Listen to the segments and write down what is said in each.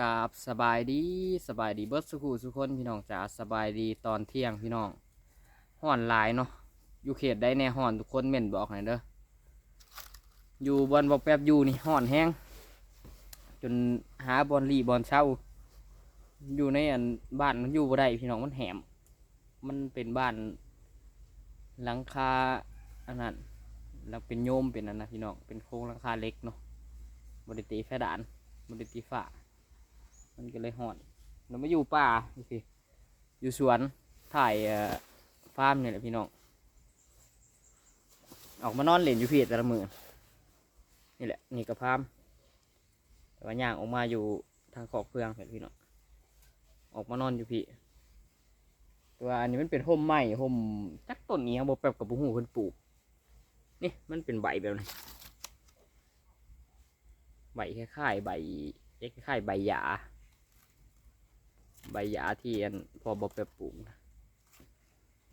กราบสบายดีสบายดีเบิร์ดสุขุสุคนพี่น้องจ๋าสบายดีตอนเที่ยงพี่น้องห่อนหลายเนาะอยู่เขตได้แน่ห่อนทุกคนเม่นบอกหน่อยเด้ออยู่บอนบอกแป๊บอยู่นี่ห่อนแห้งจนหาบอลลีบอลเช่าอยู่ในอันบ้านมันอยู่บ่ได้พี่น้องมันแหม มันเป็นบ้านหลังคาอันนั้นแล้วเป็นโยมเป็นอันนะพี่น้องเป็นโครงหลังคาเล็กเนาะบริตีแฟดานบริตีฝา มันก็เลยหอนเราไม่อยู่ป่านี่สิอยู่สวนถ่ายฟาร์มเนี่ยแหละพี่น้องออกมานอนเล่นอยู่พี่แต่ละมือนี่แหละนี่กระพามแต่ว่าย่างออกมาอยู่ทางขอกเพื่องเห็นพี่น้องออกมานอนอยู่พี่ต่ว่าอันนี้มันเป็นห่มไม้ห่มจักต้นนี้ครับแบบกับบุหูเพิ่นปลูกนี่มันเป็นใบแบบนี้ใบคล้ายๆใบคล้ายๆใบหยา ใบหยาที่อันพอบอแบบปลูกนะ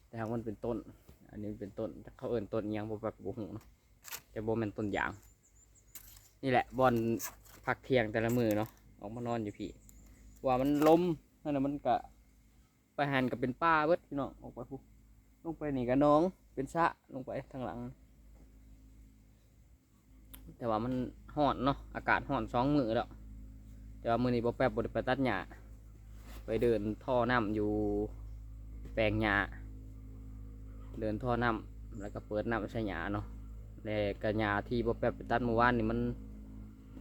แต่ทามันเป็นต้น อันนี้เป็นต้นเขาเอิ้นต้นยังบอแบบบุหูเนาะแต่บอมันต้นยาง นี่แหละบอลพักเที่ยงแต่ละมือเนาะออกมานอนอยู่พี่ว่ามันล้มนั่นน่ะมันก็ไปหันกับเป็นป้าเบิดพี่น้องออกไปพูลงไปนี่กับน้องเป็นสะลงไปทางหลัง แต่ว่ามันห่อนเนาะอากาศห่อนสองมือแล้วแต่ว่ามือนี้บอแป๊บบไดไปตัดหญ้า ไปเดินท่อน้ำอยู่แปลงหญ้าเดินท่อน้ำแล้วก็เปิดน้ำใส่หญ้าเนาะแล้วก็หญ้าที่บอแป๊บไปตัดเมื่อวานนี่มัน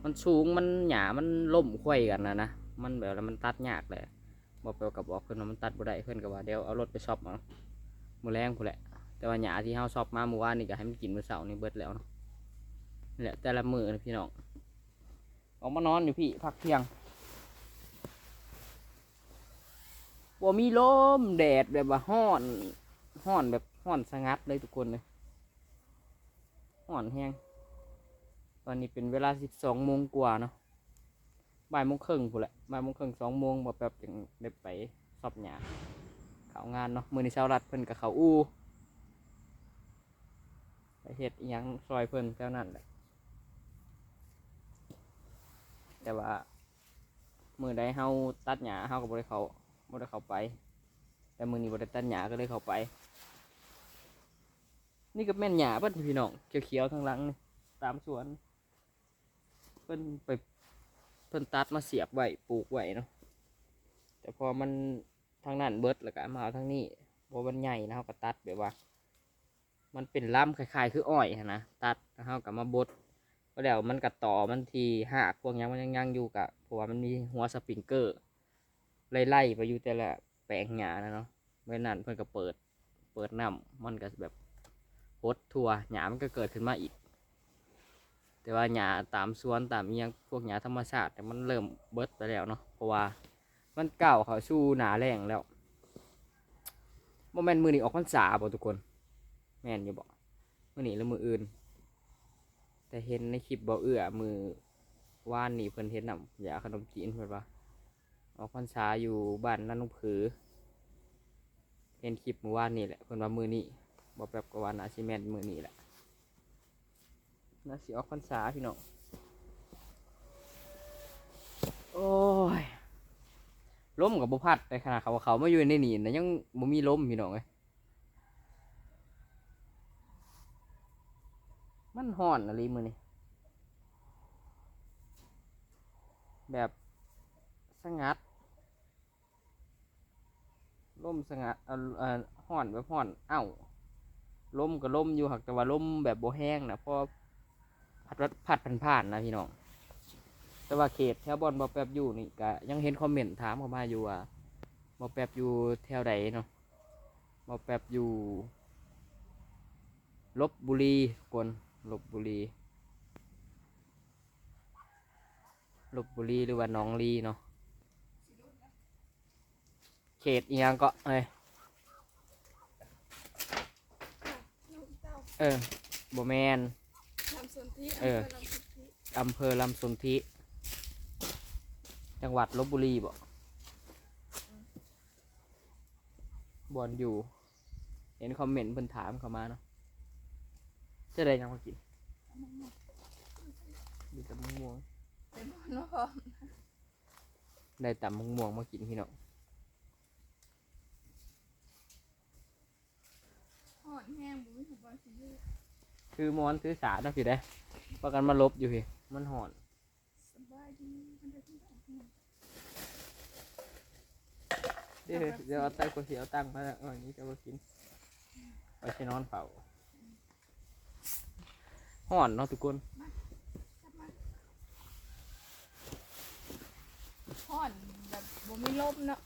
มันสูงมันหญ้ามันล่มควยกันนะนะมันแบบแล้วมันตัดยากเลยบอกไปกับบอกเพื่อนว่ามันตัดบ่ได้เพื่อนก็ว่าเดี๋ยวเอารถไปช็อปเอามือแรงพูแหละแต่ว่าหญ้าที่เฮาช็อปมาเมื่อวานนี่ก็ให้มันกินมื้อเสาร์นี่เบิดแล้วเนาะนี่แหละแต่ละมือนะพี่น้องออกมานอนอยู่พี่พักเที่ยง บ่มีลมแดดแบบว่าห้อนห้อนแบบห้อนสงัดเลยทุกคนเลยห้อนแห้งตอนนี้เป็นเวลาสิบสองโมงกว่าเนาะบ่ายโมงครึ่งพูนแหละบ่ายโมงครึ่งสองโมงแบบแบบยังได้ไปสอบหยาเขางานเนาะมือในเช้ารัดเพิ่นกับเขาอู้ไปเฮ็ดอิหยังซอยเพิ่นแถวนั้นแหละแต่ว่ามือใดเฮาตัดหญ้าเฮาก็บ่ได้เขา บ่ได้เข้าไป แต่มือนี้บ่ได้ตัดหญ้าก็เลยเข้าไป นี่ก็แม่นหญ้าเพิ่นพี่น้องเขียวๆทางหลังนี่ตามสวน เพิ่นไปเพิ่นตัดมาเสียบไว้ปลูกไว้เนาะแต่พอมันทางนั้นเบิดแล้วก็มาเอาทางนี้พราะมันใหญ่นะเขาก็ตัดแบบว่า มันเป็นล่ำคล้ายๆ คืออ้อยนะตัดแล้วเขาก็มาบดก็แล้วมันกัดต่อมันทีหักพวกหยังมันยังยังอยู่กับเพราะว่ามันมีหัวสปริงเกอร์ ไล่ๆไปอยู่แต่ละแปลงหญ้านะเนาะเมื่อนั้นเพิ่นก็เปิด เปิดน้ำมันก็แบบพดทัวหญ้ามันก็เกิดขึ้นมาอีก แต่ว่าหญ้าตามสวนตามอิหยังพวกหญ้าธรรมชาติแต่มันเริ่มเบิดไปแล้วเนาะเพราะว่ามันเก่าเขาสู้หนาแรงแล้วโมเมนต์มือนี้ออกพรรษาบ่ทุกคน แม่นอยู่บ่มือนี้หรือมืออื่น แต่เห็นในคลิปบ่เอื้อมือว่านนี่เพิ่นเห็นนำยาขนมจีนเพิ่นว่า ออกพรรษาอยู่บ้านนั่นนุผือเห็นคลิปมือวานนี่แหละเพิ่นว่ามือนี้บ่แป๊บกว่านาซิแมนมือนี้แหละน่าสิออกพรรษาพี่น้องโอ้ยล้มกับบุพัดในขณะเขาว่าเขาไมาอยู่ในนี่นะยังบ่มีล้มพี่น้องเลยมันห่อนอะไรมือนี่แบบสงัด ลมสงัดเอ่เอห่อนแบบห่อนเอ้าลมก็ลมอยู่หักแต่ว่าลมแบบโบแห้งนะเพราะผัดผัดผ่านๆนะพี่น้องแต่ว่าเขตแถวบอลบอแปบอยู่นี่ก็ยังเห็นคอมเมนต์ถามเข้ามาอยู่ว่าบอแปบอยู่แถวใดเนาะบอแปบอยู่ลบบุรีคนลบบุรีลบบุรีหรือว่าน้องลีเนาะ ขตอีหยังก็เอ้ยลูกเต้าเออโบแมนทำส่วนที่เอออำภลำสุทธิอำเภอลำสนธิ จังหวัดลบบุรีบ่บอลอยู่ เห็นคอมเมนต์เพิ่นถามเข้ามาเนาะจะได้ยังมากินมีแต่มะม่วงเป็นพ่อน้องได้ตำมะม่วงมากินพี่น้อง ห่อนแห้งบุ้ยของบอลสีเลือดคือมอนคือสาดนะพี่ได้พากันมาลบอยู่พี่มันหอนสบายดีมันได้ที่ไหนเดี๋ยวเดี๋ยวเอาใต้ก๋วยเตี๋ยวตั้งมาแล้วเออนี้จะมากินไปใช้นอนเผาหอนเนาะทุกคนกลับมาห่อนแบบบ่มีลมเนาะ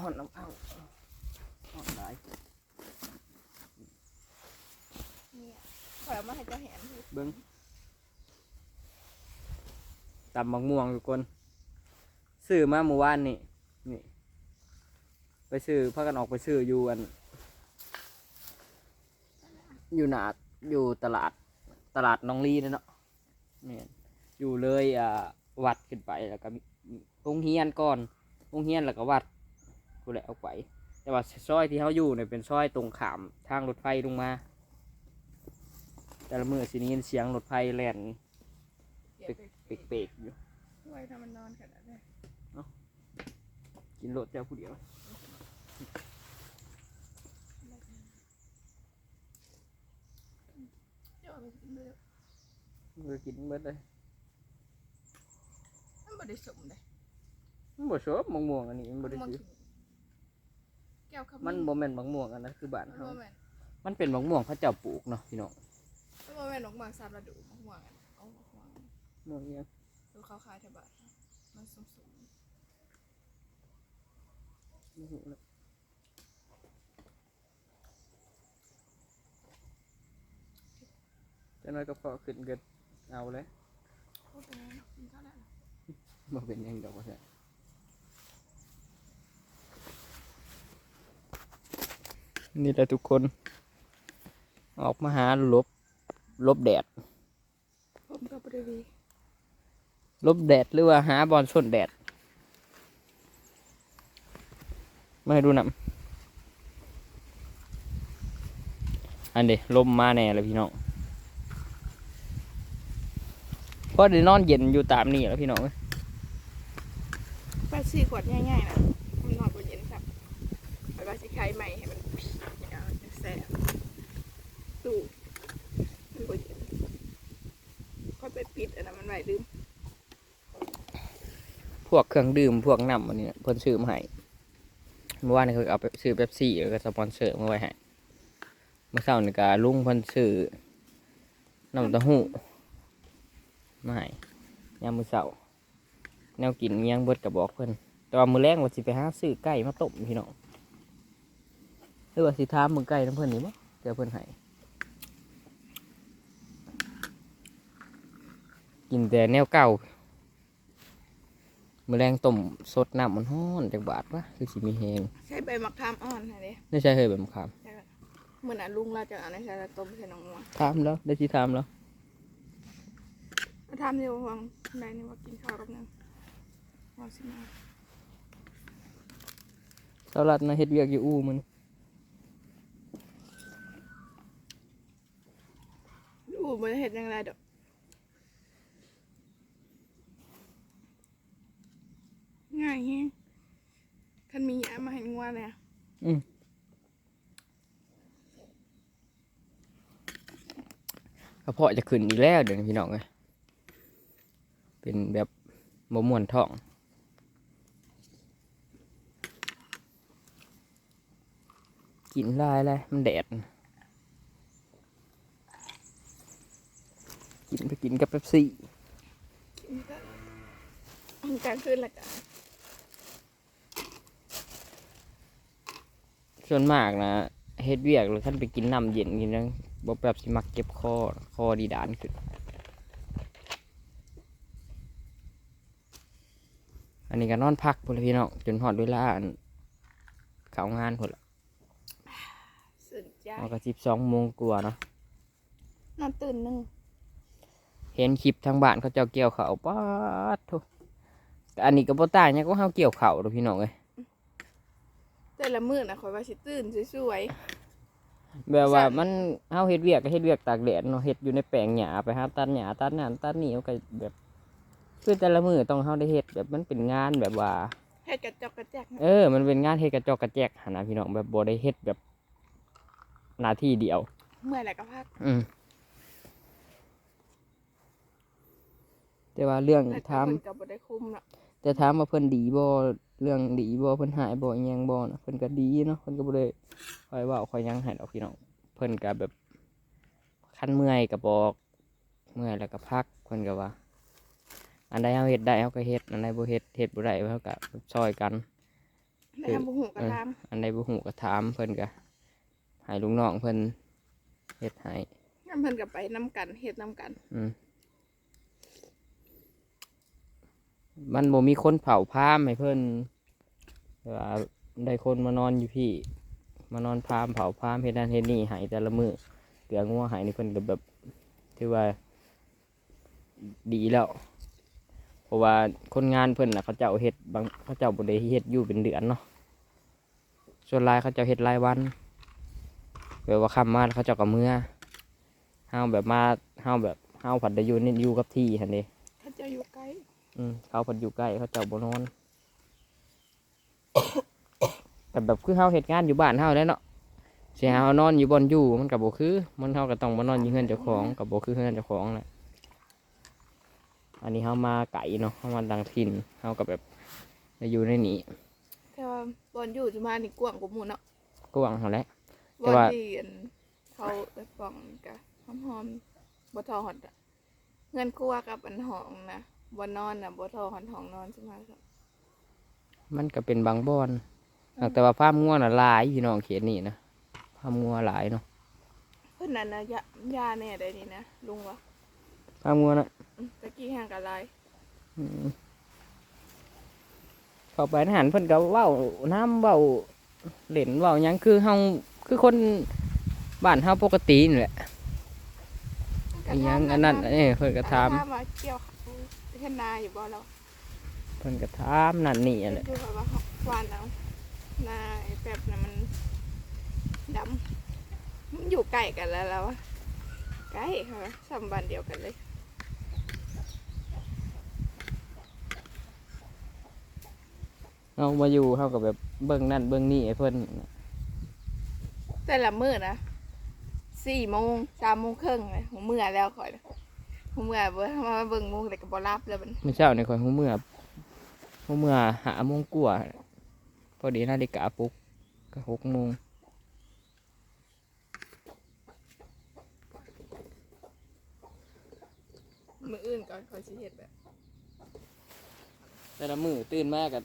หอนน้ำเผาหอนหลายเนี่ย ขอยเอามาให้เจ้าแหนเบิ้งตำมะม่วงทุกคนซื้อมาเมื่อวานนี่นี่ ไปซื้อพากันออกไปซื้ออยู่อัน อยู่หนาอยู่ตลาดตลาดน้องลีนั่นเนาะเนี่ยอยู่เลยอ่าวัดขึ้นไปแล้วก็มีโรงเฮียนก่อนโรงเฮียนแล้วก็วัดกูแหละเอาไป แต่ว่าซอยที่เขาอยู่เนี่ยเป็นซอยตรงขามทางรถไฟลงมา แต่ละมือสินี้เสียงรถไฟแล่นเก็บไปเปรกๆอยู่ช่วยทำมันนอนขนาดนี้กินรถเจ้าผู้เดียวเจ้าเอาไปกินเลยมือกินเบิดเลยมันบ่ได้สมเลยมันบ่ชอบมะม่วงอันนี้มันบ่ได้มันซื้อแก้วขมิ้มันบ่แม่นมะม่วงอันนั้นคือบ้านมันเขาบ่แม่นมันเป็นมะม่วงพระเจ้าปลูกเนาะพี่น้องมัน บ่แม่นดอกหมากสามฤดูมะม่วงอะเอามะม่วงม่วงเนี้ยดูเขาขายแถวบ้านมันสูงบ่รู้แล้วจะน้อยก็พอขึ้นเกินเอาเลยๆโอ้เป็นไงเนาะกินข้าวแล้วเหรอบ่เป็นยังดอกว่าแท้นี่แหละทุกคน ออกมาหาหลบ ลบแดดผมก็บ่ได้ดีลบแดดหรือว่าหาบอลส้นแดดมาให้ดูหนำอันเดลมมาแน่เลยพี่น้องเพราะเดี๋ยวนอนเย็นอยู่ตามนี่แหล้วพี่น้องเอ้ยแปดสี่ขวดง่ายๆนะมันนอนบ่เย็นครับไปว่าสิขายใหม่ให้มันอย่างเงี้ยแซ่บตู้มันบ่เย็นค่อยไปิดอันนั้นมันไว้ลืมพวกเครื่องดื่มพวกน้ำอันนี้เพิ่นซื้อมาให้เมื่อวานนี่เขาเอาไปซื้อเป๊ปซี่แล้วก็สปอนเซอร์มาไว้ให้เมื่อเช้านี่ก็ลุงเพิ่นซื้อน้ำเต้าหู้มาให้ยามมื้อเช้าแนวกินอิหยังเบิดกับบอกเพิ่นแต่ว่ามื้อแรงว่าสิไปหาซื้อไก่มาต้มพี่น้องหรือว่าสิถามมึงไก่น้ำเพิ่นนี่บ่เดี๋ยวเพิ่นให้ กินแต่แนวเก่ามื้อแรงต้มสดน้ำมันฮ้อนจักบาทวะคือสิมีแฮงใช้ใบมะขามอ่อนนะเด้ได้ใช่เฮ้ยแบบมะขามเหมือนอะลุงเราจะเอาในใส่ต้มใส่น้องงัวถามแล้วได้สิถามแล้วมาทำเดี๋ยววังไหนนี่ว่ากินข้าวกับนึงเอาสิมาสลัดนะเฮ็ดเวียกอยู่อู่มันดูบ่ได้เห็ดยังไงดอก ง่ายแฮงคันมียามาให้งัวเลยอะกระเพาะจะขึ้นอีกแล้วเดี๋ยวนี้พี่น้องเอ้ยเป็นแบบบ่ม่วนท้องกินลายเลยมันแดด กินไปกินกับเป๊ปซี่ กินก็กลางคืนละกัน ส่วนมากนะเฮ็ดเวียกหรือท่านไปกินน้ำเย็นกินนังบ่แบบสิมักเก็บคอคอดีดานขึ้น อันนี้ก็นอนพักพุ่นละพี่น้องจนหอดเวลาอันเข้างานพุ่นละสนใจมันก็สิบสองโมงกว่าเนาะนอนตื่นหนึ่งเห็นคลิปทางบ้านเขาเจ้าเกี่ยวเขาวป๊าดโทุอันนี้ก็บ่ต่างหยังก็เฮาเกี่ยวเขาวเด้อพี่น้องเอ้ย แต่ละมื้อนะคอยว่าสิตื่นสวยแบบว่าสั่นมันเฮาเฮ็ดเวียกก็เฮ็ดเวียกตากแดดเนาะเฮ็ดอยู่ในแปลงหญ้าไปหาตัดหญ้าตัดนั่นตัดนี่มันก็แบบคือแต่ละมือต้องเฮาได้เฮ็ดแบบมันเป็นงานแบบว่าเฮ็ดกระจอกกระแจกนะเออ มันเป็นงานเฮ็ดกระจอกกระแจกหนนะพี่น้องแบบบ่ได้เฮ็ดแบบหน้าที่เดียว เมื่อยแล้วก็พัก อืมแต่ว่าเรื่องแต่ถาม เพิ่นก็บ่ได้คุ้มเนาะ แต่ถามว่าเพิ่นดีบ่เรื่องดีบ่เพิ่นหายบ่อิหยังบ่นะเพิ่นก็ดีเนาะเพิ่นก็บ่ได้คอยเว้าคอยหยังให้ดอกพี่น้องเพิ่นก็แบบคันเมื่อยก็บอกเมื่อยแล้วก็พักเพิ่นก็ว่า อันใดเฮาเฮ็ดได้เฮาก็เฮ็ดอันใดบ่เฮ็ดเฮ็ดบ่ได้เฮาก็ช่วยกันได้ทำบุหูกระทามอันใดบ่ฮู้ก็ถามเพิ่นก็ให้ลูกน้องเพิ่นเฮ็ดให้งั้นเพิ่นก็ไปนํกันเฮ็ดนํกัน อืม มันบ่มีคนเผาพามให้เพิ่นว่าได้คนมานอนอยู่พี่ มานอนพามเผาพามเฮ็ดนั่นเฮ็ดนี่ให้แต่ละมือเกลืองัวให้นี่เพิ่นก็แบบถือว่า ดีแล้ว เพราะว่าคนงานเพิ่นน่ะเขาเจ้าเฮ็ดบางเขาเจ้าบ่ได้เฮ็ดอยู่เป็นเดือนเนาะส่วนหลายเขาเจ้าเฮ็ดรายวันแบบว่าค่ำมาเขาเจ้าก็เมื่อเฮาแบบมาเฮาแบบเฮาผัดได้อยู่นี่อยู่กับที่หั่นเด้เขาเจะอยู่ไกล อืมเขาผัดอยู่ใกล้เขาเจ้าบ่นอนแต่แบบคือเฮาเฮ็ดงานอยู่บ้านเฮาแหล้วเนาะสิให้เฮานอนอยู่บ่อนอยู่มันก็บ่คือ มันเฮาก็ต้องมานอนอยู่เฮือนเจ้าของก็บ่คือเฮือนเจ้าของแหละอันนี้เฮามาไกลเนาะเฮามาดังถิ่นเฮาก็แบบได้อยู่ในนี้แต่ว่าบอนอยู่จะมานี่กว้างกว่าหมู่เนาะกว้างเฮาแหละ บแต่อนว่า ที่อันเขาไปฟ้องกะหอมๆบ่ทอหอดอะเงินกลัวกับอันหองนะ บ่นอนน่ะบ่ทอหอนหองนอนใช่ไหมครับมันก็เป็นบางบ่อนแต่ว่าฟาร์มงัวน่ะหลายพี่น้องเขตนี้นะฟาร์มงัวหลายเนาะเพิ่นนั่นนะยายาแน่ได้นี่นะลุงวะฟาร์มงัวน่ะอืมตะกี้แห่งกะลายอืมเข้าไปทหารเพิ่นก็เว้าน้ำเว้าเล่นเว้าหยังคือเฮาคือคนบ้านเฮาปกตินี่แหละอิหยังอันนั้นเอ้ยเพิ่นก็ถามถามว่าเกี่ยว เฮ็ดนาอยู่บ่แล้วเพิ่นก็ถามนั่นนี่อันแหละคือแบบว่าหวานเอานาไอ้แป๊บน่ะมันดำมันอยู่ใกล้กันแล้วแล้วอะใกล้ค่ะสัมบันเดียวกันเลยเฮามาอยู่เฮาก็แบบเบิ่งนั่นเบิ่งนี่ให้เพิ่นแต่ละมื้อนะสี่โมงสามโมงครึ่งเลยหัวเมื่อแล้วข่อยนะ หัวเมื่อเบิ่งมาเบิ่งโมงแต่ก็บ่รับแล้วมันเมื่อเช้านี่ข่อยฮู้เมื่อฮู้เมื่อหาโมงกว่าพอดีนาฬิกาปลุกก็หกโมงมื้ออื่นก่อนข่อยสิเฮ็ดแบบ แต่ละมื้อตื่นมาก็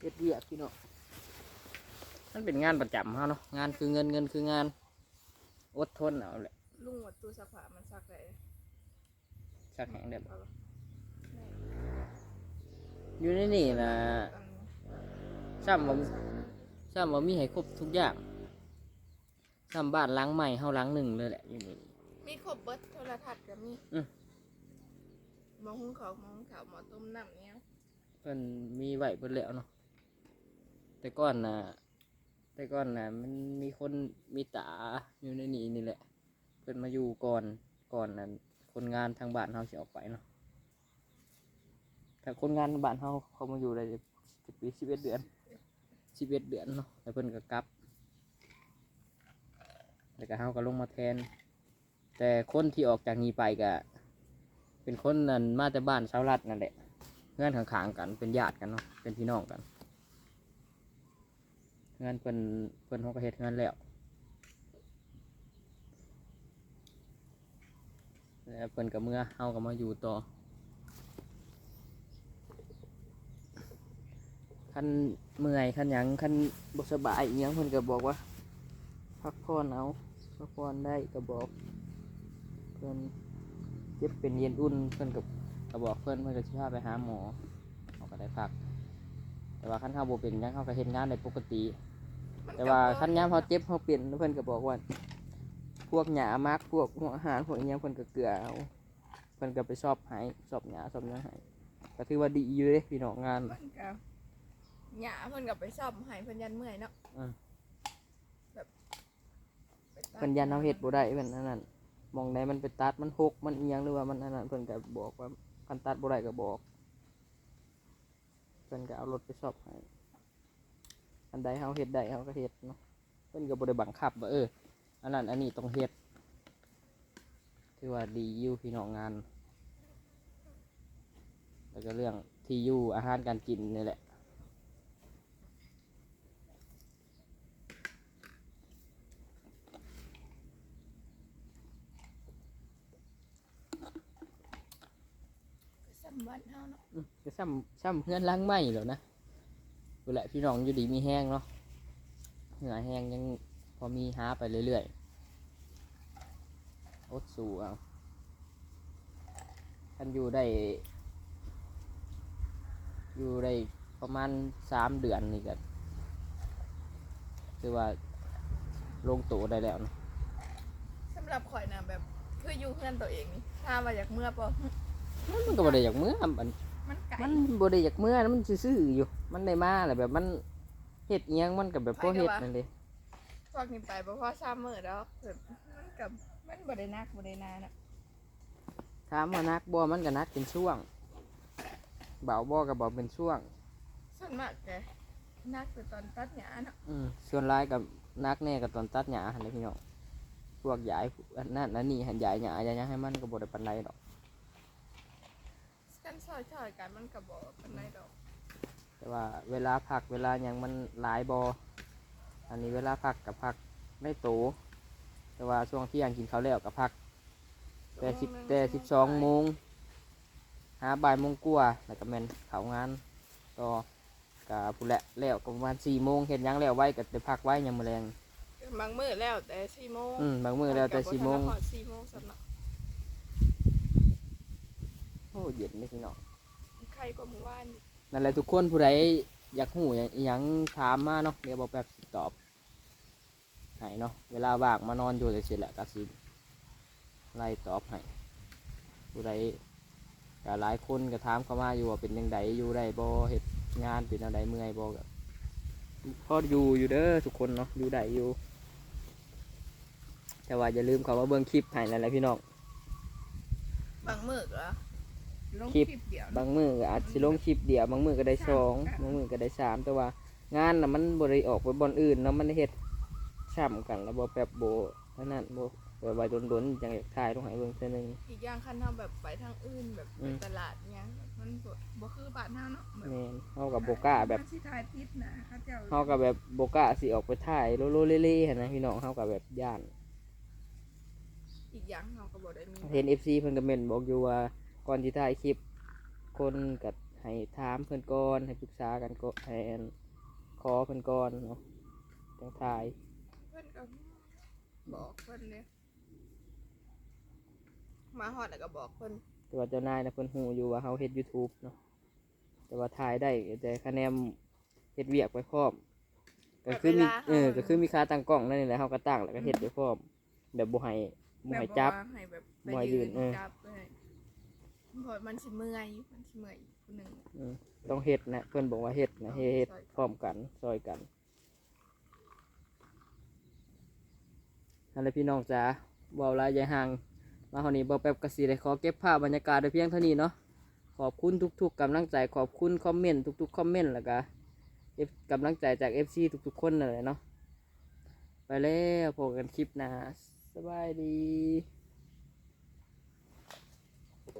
เฮ็ดเวียกพี่น้องมันเป็นงานประจำเฮาเนาะงานคือเงินเงินคืองาน อดทนเอาแหละ ลุงว่าตู้ซักผ้ามันซักได้ สักแห่งได้บ่อยู่ในนี่นะซ้ำว่าซ้ำว่ามีให้ครบทุกอย่างซ้ำบ้านหล้างใหม่เฮาหล้างหนึ่งเลยแหละอยู่นี่ มีครบเบิดโทรทัศน์ก็มีอืมหมอหุงข้าวหมอหุงข้าวหมอต้มน้ำเนี่ยเพิ่นมีไหวเพิ่นแล้วเนาะแต่ก่อนนะแต่ก่อนนะมันมีคนมีตาอยู่ในนี้นี่แหละ เพิ่นมาอยู่ก่อนก่อนนั้น คนงานทางบ้านเฮาสิออกไปเนาะถ้าคนงานบ้านเฮาเขามาอยู่ได้สิบปีสิบเอ็ดเดือนสิบเอ็ดเดือนเนาะแล้วเพิ่นก็กลับแล้วก็เฮาก็ลงมาแทน แต่คนที่ออกจากนี้ไปก็เป็นคนนั้นมาแต่บ้านชาวรัฐนั่นแหละเพื่อนข้างๆกันเป็นญาติกันเนาะเป็นพี่น้องกันเพื่อนเพิ่นเพิ่นเขาก็เฮ็ดเพื่อนแล้ว แล้วเพิ่นกับเมื่อเฮาก็มาอยู่ต่อคันเมื่อยคันหยังคันบ่สบายอิหยังเพิ่นก็บอกว่า พักผ่อนเอาพักผ่อนได้ก็บอก เพิ่นเจ็บเป็นเย็นอุ่นเพิ่นก็ก็บอกเพิ่นเพิ่นก็สิพาไปหาหมอเขาก็ได้พัก แต่ว่าขั้นเฮาบ่เป็นหยังเขาก็เฮ็ดงานได้ปกติ แต่ว่าขั้นยามเขาเจ็บเขาเป็นเพิ่นก็บอกว่า พวกหญ้ามักพวกหัวอาหารพวกอิหยังเพิ่นก็เกลือเอาเพิ่นก็ไปสอบให้สอบหญ้าสอบหยังให้ก็ถือว่าดีอยู่เด้พี่น้องงานเพิ่นก็หยาเพิ่นก็ไปซ่อมให้เพิ่นยันเมื่อยเนาะอืม แบบไปตัดเพิ่นยันเฮาเฮ็ดบ่ได้เพิ่นอันนั้นหมองใดมันไปตัดมันหกมันอิหยังหรือว่ามันอันนั้นเพิ่นก็บอกว่าคันตัดบ่ได้ก็บอกเพิ่นก็เอารถไปสอบให้อันใดเฮาเฮ็ดได้เฮาก็เฮ็ดเนาะเพิ่นก็บ่ได้บังคับว่าเออ อันนั้นอันนี้ต้องเฮ็ดถือว่าดีอยู่พี่น้องงาน แล้วก็เรื่องที่อยู่อาหารการกินนี่แหละสำบัดเฮาเนาะอืมก็ซ้ำซ้ำเพื่อนล้างไหมแล้วนะดูแหละพี่น้องอยู่ดีมีแห้งเนาะเหงื่อแห้งยังพ อมีหาไปเรื่อยๆอดสู่เอาท่านอยู่ได้ อยู่ได้ประมาณสามเดือนนี่กันคือว่าลงตัวได้แล้วเนาะสำหรับข่อยนะแบบคืออยู่เพื่อนตัวเองนี่ถ้ามาจากเมื่อปอมันก็บ่ได้อยากเมื่อมันมันไก่มันบ่ได้อยากเมื่อนะมันซื่อๆอยู่ มันได้มาแหละแบบมันเฮ็ดอิหยังมันกับแบบพอเฮ็ดนั่นเลย พวกนี้ไปเพราะว่าซ้ำมือแล้วแบบมันกับมันบ่ได้นักบ่ได้นานอะถามว่านักบ่มันก็นักเป็นช่วง เบาบ่ก็เบาเป็นช่วง ส่วนมากแกนักแต่ตอนตัดหญ้าเนาะอืมส่วนหลายกับนักแน่กับตอนตัดหญ้าหั่นแหละพี่น้องพวกยายอันนั้นอันนี้หันยายหญ้าอย่ายังให้มันก็บ่ได้ปานใดดอกกันซอยชอยๆกันมันก็บ่ปานใดดอก แต่ว่าเวลาพักเวลาหยังมันหลายบ่ อันนี้เวลาพักกับพักไม่โตแต่ว่าช่วงเที่ยงกินข้าวแล้วกับพัก แต่สิบแต่สิบสองโมงหาบ่ายโมงกว่าแล้วก็แม่นเขางานต่อกับผู้นแหละแล้วก็ประมาณสี่โมงเห็นยังแล้วไว้ก็ได้พักไว้ยังมือแรงบางมื้อแล้วแต่สี่โมงอืมบางมือแล้วแต่สี่โมงบ่ทันได้ฮอดสี่โมงสำเนาะโอ้เย็นนี่พี่น้องใครก็มื้อวานนั่นแหละทุกคนผู้ใดอยากหูอยากอิหยังถามมาเนาะเดี๋ยวบอกแบบสิตอบ ให้เนาะเวลาว่างมานอนอยู่เฉยๆแหละก็สิไล่ตอบให้ผู้ใดก็หลายคนก็ถามเข้ามาอยู่ว่าเป็นยังไงอยู่ได้บ่เฮ็ดงานเป็นอะไรเมื่อยบ่ก็พออยู่อยู่เด้อทุกคนเนาะอยู่ได้อยู่ แต่ว่าอย่าลืมเขามาเบิ่งคลิปให้นั่นแหละพี่น้องบางมื้อก็ลงคลิปคลิปเดียวบางมือก็อาจสิลงคลิปเดียวบางมือก็ได้สองบางมือก็ได้สามแต่ว่างานน่ะมันบริออกไปบอนอื่นเนาะมันเฮ็ด ช้ำกันแล้วบ่แบบโบเท่านั้นบ่แบบว่าโดนๆจังอยากถ่ายลงให้เบิ่งเทื่อนึง อีกอย่างคันเฮาแบบไปทางอื่นแบบอืไปมตลาดเนี้ยมันบ่บ่คือบ้านเฮาเนาะแบบแม่นเฮากับบ่กล้าแบบ มันสิถ่ายติดนะเขาเจ้าเฮากับแบบบ่กล้าสิออกไปถ่ายโลโลเล่ๆหั่นนะพี่น้องเฮากับแบบย่าน อีกอย่างเฮาก็บ่ได้มีเห็น FC เพิ่นก็เม่นบอกอยู่ว่าก่อนที่ถ่ายคลิป คนก็ให้ถามเพิ่นก่อนให้ปรึกษากันก่อนให้อันขอเพิ่นก่อนเนาะจังถ่ายเพิ่นก็ บอกเพิ่นเลยมาฮอดแล้วก็บอกเพิ่นแต่ว่าเจ้านายนะเพิ่นฮู้อยู่ว่าเฮาเฮ็ด YouTube เนาะแต่ว่าถ่ายได้แต่คะแนนเฮ็ดเวียกไปพร้อมก็คือมีเออก็คือมีค่าตั้งกล้องนั่นนี่แหละเฮาก็ตั้งแล้วก็เฮ็ดไปพร้อมแบบบ่ให้บ่ให้จับ แบบว่าให้แบบไปบ่ให้ยืยืนนเออ จับเลยเพราะมันสิเมื่อยมันสิเมื่อยผู้หนึง อืมต้องเฮ็ดนะเพิ่นบอกว่าเฮ็ดนะเฮ็ดเฮ็ดพร้อมกันซอยกัน นั่นแหละพี่น้องจ๋าเว้าลายอย่ห่าง มาเฮานี้บ่แป๊บกระสีเลยขอเก็บภาพบรรยากาศไว้เพียงเท่านี้เนาะ ขอบคุณทุกๆกำลังใจ ขอบคุณคอมเมนต์ทุกๆคอมเมนต์แล้วก็เอฟกำลังใจจาก FC ทุกๆ คนเลยเนาะ ไปแล้วพบกันคลิปหน้าสบายดี